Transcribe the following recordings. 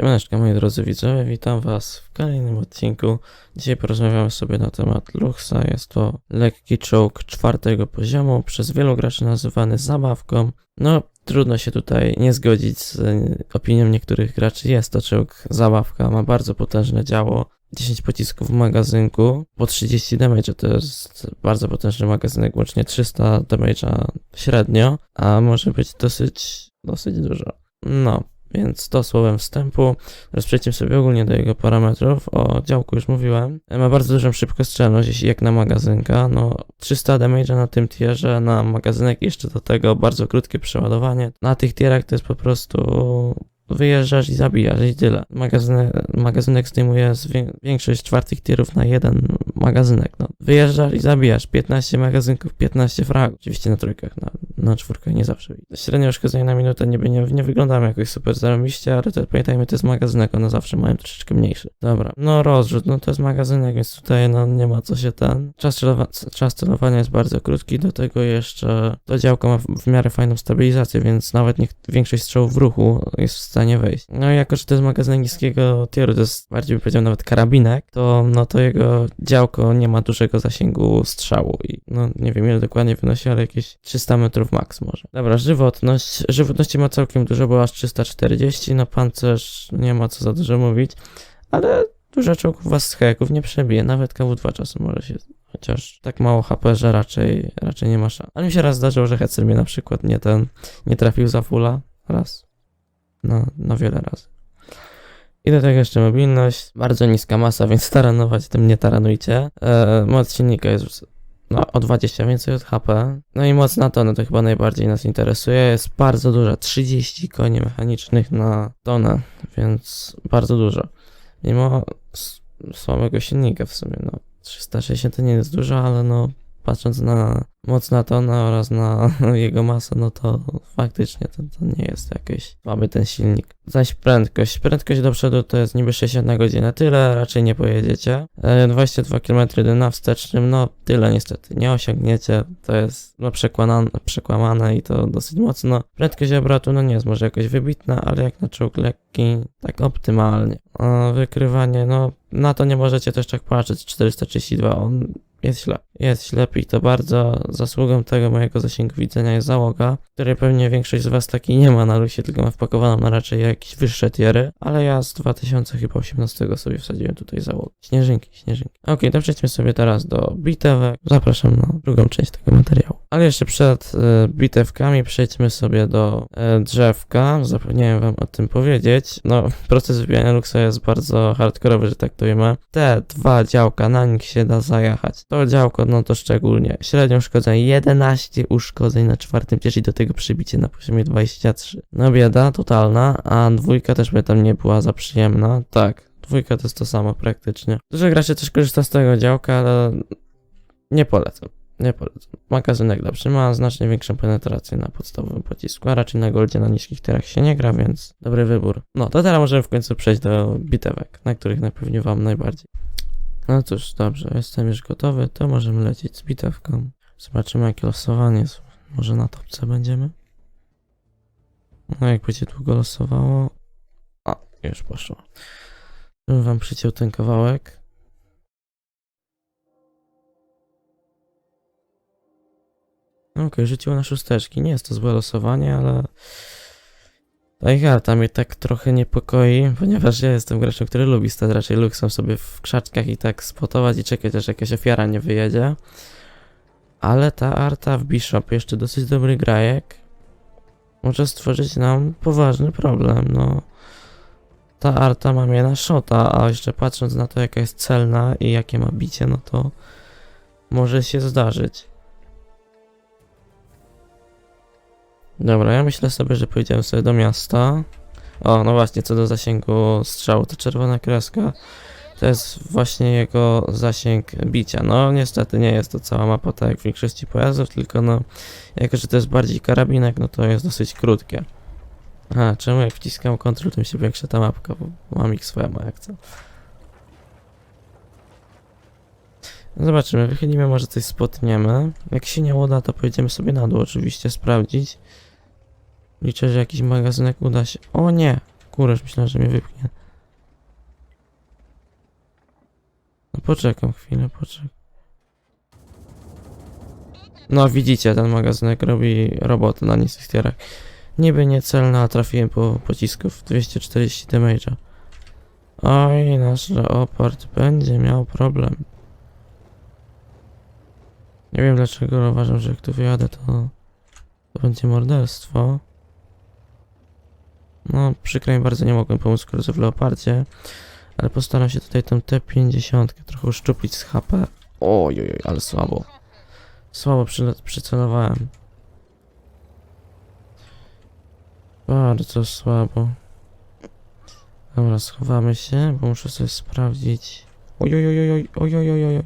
Siemaneczka moi drodzy widzowie, witam was w kolejnym odcinku. Dzisiaj porozmawiamy sobie na temat Luxa. Jest to lekki czołg czwartego poziomu, przez wielu graczy nazywany zabawką. No, trudno się tutaj nie zgodzić z y, opinią niektórych graczy. Jest to czołg zabawka, ma bardzo potężne działo. 10 pocisków w magazynku, po 30 damage to jest bardzo potężny magazynek, łącznie 300 damage'a średnio, a może być dosyć, dosyć dużo. No, więc to słowem wstępu. Teraz przejdźmy sobie ogólnie do jego parametrów. O działku już mówiłem. Ma bardzo dużą szybkostrzelność, jeśli jak na magazynka. No 300 damage na tym tierze, na magazynek jeszcze do tego bardzo krótkie przeładowanie. Na tych tierach to jest po prostu wyjeżdżasz i zabijasz i tyle. Magazynek, magazynek zdejmuje większość czwartych tierów na jeden magazynek. No. Wyjeżdżasz i zabijasz. 15 magazynków, 15 fragów. Oczywiście na trójkach, na, na czwórkach nie zawsze. Średnie uszkodzenie na minutę nie, nie, nie wyglądamy jakoś super zarobiście, ale to, pamiętajmy, to jest magazynek, one zawsze mają troszeczkę mniejszy. Dobra, no rozrzut, no to jest magazynek, więc tutaj no nie ma co się ten... Czas, celowa- czas celowania jest bardzo krótki, do tego jeszcze to działko ma w, w miarę fajną stabilizację, więc nawet niech większość strzałów w ruchu jest w stanie wejść. No i jako, że to jest magazynek niskiego tieru, to jest bardziej bym powiedział nawet karabinek, to no to jego działko nie ma dużego zasięgu strzału i no nie wiem ile dokładnie wynosi, ale jakieś 300 metrów max może. Dobra, żywotność. Żywotności ma całkiem dużo, bo aż 340, no pancerz nie ma co za dużo mówić, ale dużo czołgów was z heków nie przebije, nawet KW2 czasem może się Chociaż tak mało HP, że raczej, raczej nie ma szans. Ale mi się raz zdarzyło, że Hetzer mnie na przykład nie ten, nie trafił za fulla. Raz. No, no wiele razy. I do tego jeszcze mobilność. Bardzo niska masa, więc taranować tym nie taranujcie. Eee, moc silnika jest no, o 20 więcej od HP. No i moc na tonę to chyba najbardziej nas interesuje. Jest bardzo duża. 30 koni mechanicznych na tonę, więc bardzo dużo. Mimo słabego silnika w sumie, no. 360 to nie jest dużo, ale no patrząc na moc na tonę oraz na jego masę, no to faktycznie to, to nie jest jakiś słaby ten silnik. Zaś prędkość. Prędkość do przodu to jest niby 60 na godzinę, tyle raczej nie pojedziecie. E, 22 km na wstecznym, no tyle niestety nie osiągniecie. To jest no przekłamane, przekłamane i to dosyć mocno. Prędkość obrotu no nie jest może jakoś wybitna, ale jak na czołg lekki, tak optymalnie. A wykrywanie, no na to nie możecie też tak patrzeć. 432, on jest źle. Jest źle i to bardzo zasługą tego mojego zasięgu widzenia jest załoga, której pewnie większość z was takiej nie ma na lusie, tylko ma wpakowaną na raczej jakieś wyższe tiery, ale ja z 2018 sobie wsadziłem tutaj załogę. Śnieżynki, śnieżynki. Okej, to przejdźmy sobie teraz do bitewek. Zapraszam na drugą część tego materiału. Ale jeszcze przed e, bitewkami przejdźmy sobie do e, drzewka. Zapomniałem wam o tym powiedzieć. No, proces wybijania luksa jest bardzo hardkorowy, że tak to ujmę. Te dwa działka, na nich się da zajechać. To działko, no to szczególnie. Średnie uszkodzenie 11 uszkodzeń na czwartym tierze i do tego przybicie na poziomie 23. No bieda totalna, a dwójka też by tam nie była za przyjemna. Tak, dwójka to jest to samo praktycznie. Dużo graczy też korzysta z tego działka, ale nie polecam. Nie polecam. Magazynek lepszy ma znacznie większą penetrację na podstawowym pocisku, a raczej na goldzie na niskich terach się nie gra, więc dobry wybór. No to teraz możemy w końcu przejść do bitewek, na których napewnie wam najbardziej. No cóż, dobrze, jestem już gotowy, to możemy lecieć z bitewką. Zobaczymy jakie losowanie jest. Może na topce będziemy? No jak będzie długo losowało... A, już poszło. Bym wam przyciął ten kawałek. Okej, rzuciło na szósteczki. Nie jest to złe losowanie, ale... Ta ich arta mnie tak trochę niepokoi, ponieważ ja jestem graczem, który lubi stać raczej luksem sobie w krzaczkach i tak spotować i czekać, aż jakaś ofiara nie wyjedzie. Ale ta arta w Bishop, jeszcze dosyć dobry grajek, może stworzyć nam poważny problem, no. Ta arta ma mnie na shota, a jeszcze patrząc na to, jaka jest celna i jakie ma bicie, no to może się zdarzyć. Dobra, ja myślę sobie, że pójdziemy sobie do miasta. O, no właśnie, co do zasięgu strzału, to czerwona kreska to jest właśnie jego zasięg bicia. No, niestety nie jest to cała mapa tak jak w większości pojazdów, tylko no, jako że to jest bardziej karabinek, no to jest dosyć krótkie. A, czemu jak wciskam kontrol, to mi się większa ta mapka, bo mam ich swoja ma jak co. No Zobaczymy, wychylimy, może coś spotniemy. Jak się nie uda, to pojedziemy sobie na dół oczywiście sprawdzić. Liczę, że jakiś magazynek uda się. O nie! kuresz, myślałem, że mnie wypchnie. No poczekam chwilę, poczekam. No widzicie, ten magazynek robi robotę na niestierach. Niby niecelna, a trafiłem po pocisków 240 damage'a. Oj, nasz Leopard będzie miał problem. Nie wiem dlaczego, ale uważam, że jak tu wyjadę, to, to będzie morderstwo. No, przykro mi bardzo, nie mogłem pomóc koledze w Leopardzie, ale postaram się tutaj tą T50 trochę uszczuplić z HP. Oj, ale słabo. Słabo przycelowałem. Bardzo słabo. Dobra, schowamy się, bo muszę sobie sprawdzić. Oj, oj, oj, oj, oj.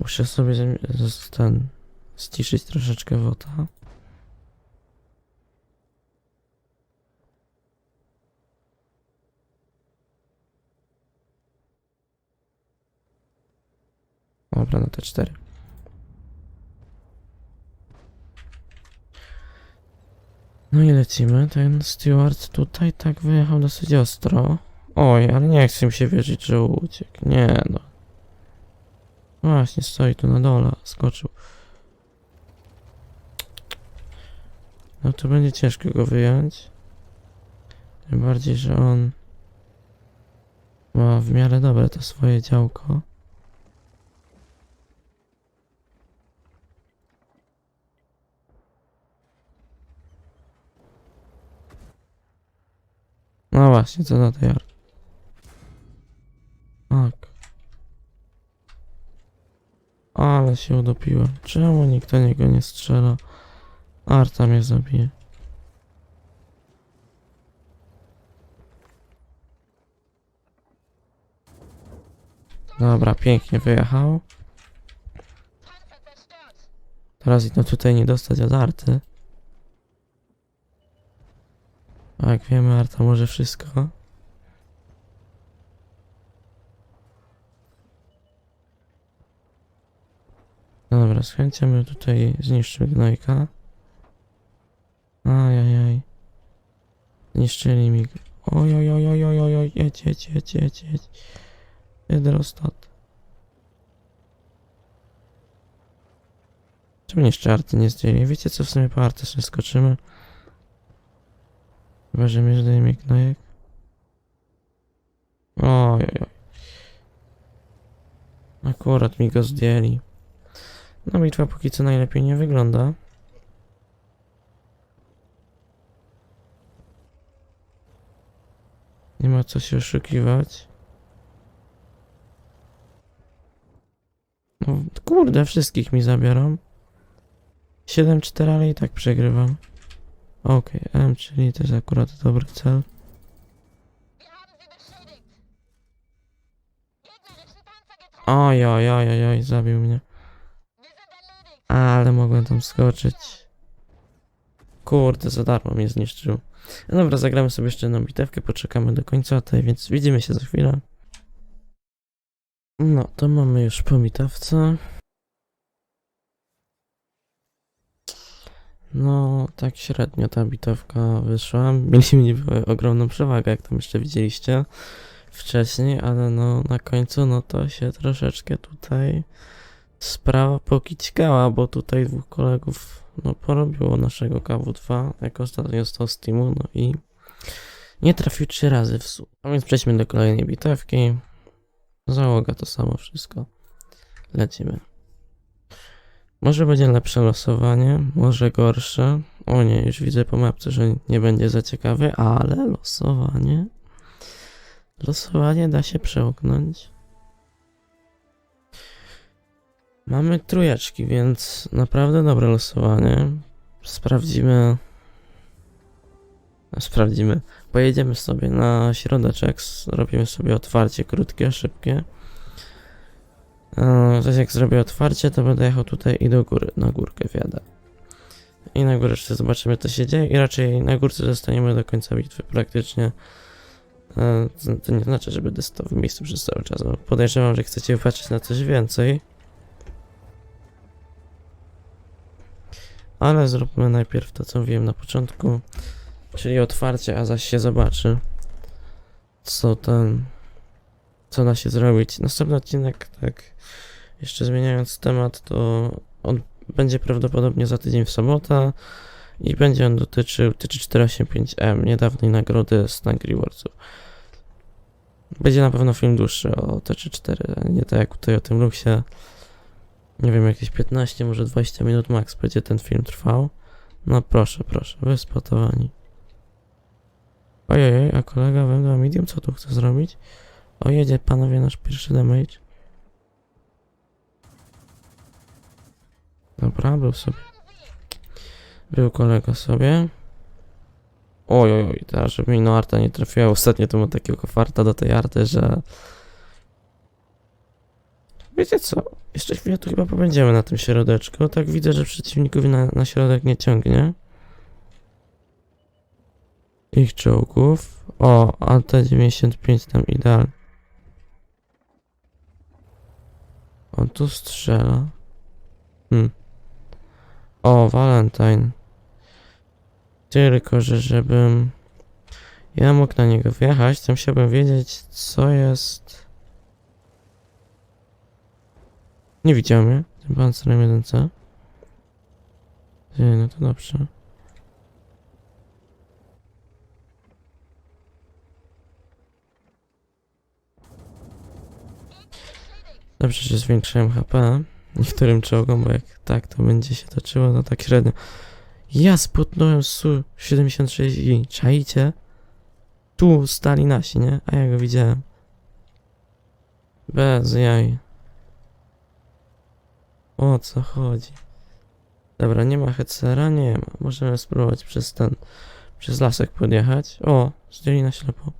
Muszę sobie ten ściszyć troszeczkę wota. Dobra, na te cztery. No i lecimy. Ten steward tutaj tak wyjechał dosyć ostro. Oj, ale nie chcę mi się wierzyć, że uciekł. Nie no. Właśnie, stoi tu na dole. Skoczył. No to będzie ciężko go wyjąć. Tym bardziej, że on ma w miarę dobre to swoje działko. No właśnie, co na tej art. Tak. Ale się udopiłem. Czemu nikt do niego nie strzela? Arta mnie zabije. Dobra, pięknie wyjechał. Teraz idę tutaj nie dostać od Arty. A jak wiemy, Arta może wszystko. Dobra, bym tutaj zniszczył gnojka. Ajajaj. Zniszczyli mi... go. Oj, oj, oj, oj, oj, oj, oj, jedź, jedź, jedź, jedź, jedź. Hydrostat. Czemu jeszcze arty nie zdjęli? Wiecie co, w sumie po artę sobie skoczymy. Chyba, że mnie zdejmie gnojek. Oj, oj, oj. Akurat mi go zdjęli. No bitwa póki co najlepiej nie wygląda. Nie ma co się oszukiwać. No kurde, wszystkich mi zabiorą. 7-4, ale i tak przegrywam. Okej, M, czyli jest akurat dobry cel. Oj, oj, oj, oj, oj, zabił mnie. Ale mogłem tam skoczyć. Kurde, za darmo mnie zniszczył. Dobra, zagramy sobie jeszcze jedną bitewkę, poczekamy do końca tej, więc widzimy się za chwilę. No, to mamy już po bitewce. No, tak średnio ta bitewka wyszła. Mieliśmy niby ogromną przewagę, jak tam jeszcze widzieliście wcześniej, ale no na końcu no to się troszeczkę tutaj sprawa pokićkała, bo tutaj dwóch kolegów no porobiło naszego KW2, jak ostatnio został z teamu, no i nie trafił trzy razy w sum. A więc przejdźmy do kolejnej bitewki. Załoga to samo wszystko. Lecimy. Może będzie lepsze losowanie, może gorsze. O nie, już widzę po mapce, że nie będzie za ciekawe, ale losowanie. Losowanie da się przełknąć. Mamy trójeczki, więc naprawdę dobre losowanie. Sprawdzimy. Sprawdzimy. Pojedziemy sobie na środeczek, zrobimy sobie otwarcie krótkie, szybkie. Eee, Zaś jak zrobię otwarcie, to będę jechał tutaj i do góry, na górkę wjadę. I na górę jeszcze zobaczymy co się dzieje i raczej na górce zostaniemy do końca bitwy praktycznie. Eee, To, nie znaczy, że będę w miejscu przez cały czas, bo podejrzewam, że chcecie patrzeć na coś więcej. Ale zróbmy najpierw to, co mówiłem na początku, czyli otwarcie, a zaś się zobaczy, co ten, co da się zrobić. Następny odcinek, tak, jeszcze zmieniając temat, to on będzie prawdopodobnie za tydzień w sobotę i będzie on dotyczył TC485M, niedawnej nagrody z Tank Rewardsów. Będzie na pewno film dłuższy o TC4, nie tak jak tutaj o tym Luxie. Nie wiem, jakieś 15, może 20 minut max będzie ten film trwał. No proszę, proszę, wyspotowani. Ojej, a kolega Wendła Medium co tu chce zrobić? O, jedzie panowie nasz pierwszy damage. Dobra, był sobie. Był kolega sobie. Oj, oj, oj, teraz żeby mi no arta nie trafiła. Ostatnio to mam takiego farta do tej arty, że... Wiecie co? Jeszcze chwilę tu chyba pobędziemy na tym środeczku. Tak widzę, że przeciwników na, na środek nie ciągnie. Ich czołgów. O, AT-95 tam idealnie. On tu strzela. Hmm. O, Valentine. Tylko, że żebym ja mógł na niego wjechać, to musiałbym wiedzieć, co jest... Nie widziałem mnie, tym pancerem 1C. Nie, no to dobrze. Dobrze, że zwiększyłem HP niektórym czołgom, bo jak tak to będzie się toczyło, to tak średnio. Ja spotnąłem Su-76i, czaicie? Tu stali nasi, nie? A ja go widziałem. Bez jaj. O co chodzi? Dobra, nie ma hetzera? Nie ma. Możemy spróbować przez ten, przez lasek podjechać. O, zdjęli na ślepo.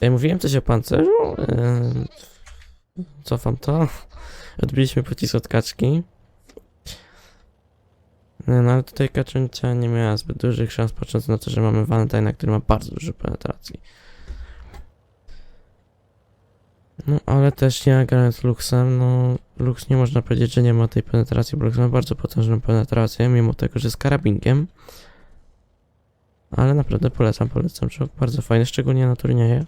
Ja mówiłem coś o pancerzu? Eee, cofam to. Odbiliśmy pocisk od kaczki. Nie, no ale tutaj kaczuncia nie miała zbyt dużych szans, patrząc na to, że mamy Valentine, który ma bardzo dużo penetracji. No, ale też nie grając Luxem, no Lux nie można powiedzieć, że nie ma tej penetracji, bo Lux ma bardzo potężną penetrację, mimo tego, że z karabinkiem. Ale naprawdę polecam, polecam bardzo fajny, szczególnie na turnieje.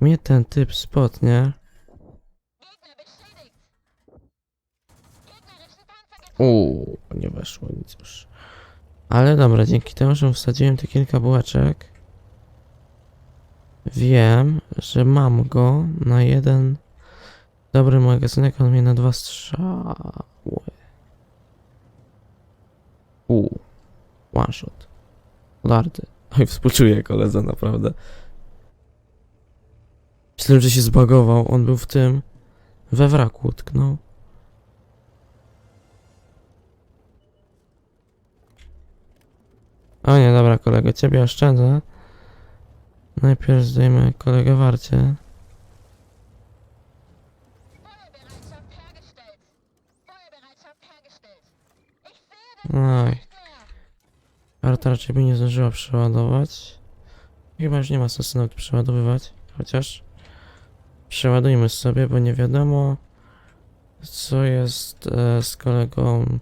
Mnie ten typ spotnie... Uuu, nie weszło nic już. Ale dobra, dzięki temu, że wsadziłem te kilka bułeczek, wiem, że mam go na jeden dobry magazynek, on mnie na dwa strzały. Uuu, one shot. Lardy. Oj, współczuję koledze, naprawdę. Myślałem, że się zbagował, on był w tym, we wraku utknął. O nie, dobra kolego, ciebie oszczędzę. Najpierw zdejmę kolegę warcie. Oj, nicht mehr. Arta raczej by nie zdążyła przeładować. Chyba już nie ma sensu nawet przeładowywać, chociaż przeładujmy sobie, bo nie wiadomo co jest e, z kolegą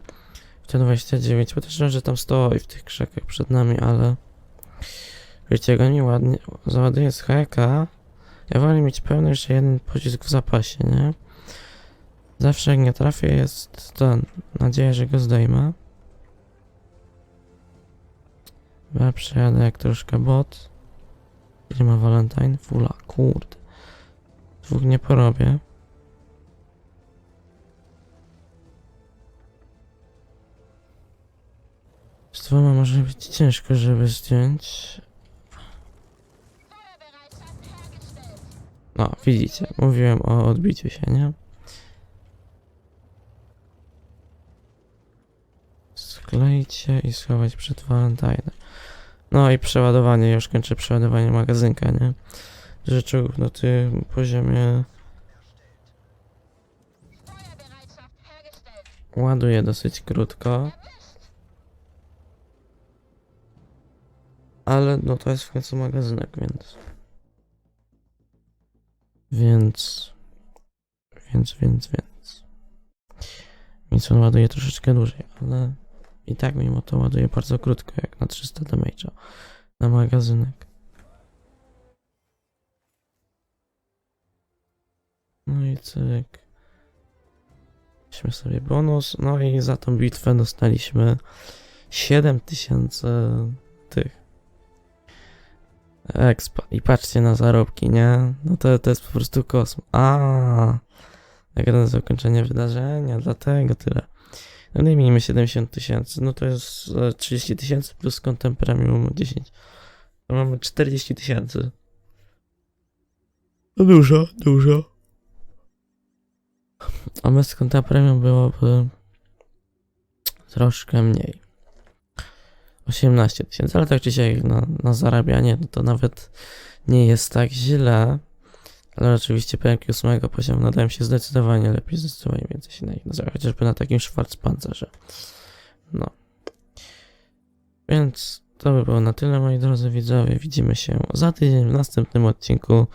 w ten 29. Podejrzewam, że tam stoi w tych krzakach przed nami, ale wiecie, jak oni ładnie załaduje z heka, ja wolę mieć pewność, że jeden pocisk w zapasie, nie? Zawsze jak nie trafię jest ten, nadzieja, że go zdejmę. Ja przejadę jak troszkę bot. Gdzie ma Valentine? Fula, kurde. Dwóch nie porobię. Z dwoma może być ciężko, żeby zdjąć. No, widzicie, mówiłem o odbiciu się, nie? Skleić się i schować przed Valentine. No i przeładowanie, już kończę przeładowanie magazynka, nie? rzeczy na tym poziomie. ładuje dosyć krótko. Ale no to jest w końcu magazynek, więc... Więc... Więc, więc, więc... Więc on ładuje troszeczkę dłużej, ale... I tak mimo to ładuje bardzo krótko, jak na 300 damage'a na magazynek. No i cyk. Weźmy sobie bonus, no i za tą bitwę dostaliśmy 7000 tych expa. I patrzcie na zarobki, nie? No to, to jest po prostu kosmos. A, nagroda za zakończenie wydarzenia, dlatego tyle. No i miejmy 70 tysięcy, no to jest e, 30 tysięcy plus kontem premium 10. To mamy 40 tysięcy. No dużo, dużo. A bez konta premium byłoby troszkę mniej. 18 tysięcy, ale tak czy siak na, na zarabianie no to nawet nie jest tak źle. Ale oczywiście PMQ 8 poziomu nadają się zdecydowanie lepiej, zdecydowanie więcej się na nich nazywa, chociażby na takim Schwarzpanzerze. No. Więc to by było na tyle, moi drodzy widzowie. Widzimy się za tydzień w następnym odcinku.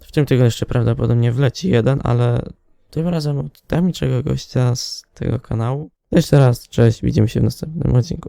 W tym tygodniu jeszcze prawdopodobnie wleci jeden, ale tym razem od tajemniczego gościa z tego kanału. Jeszcze raz, cześć, widzimy się w następnym odcinku.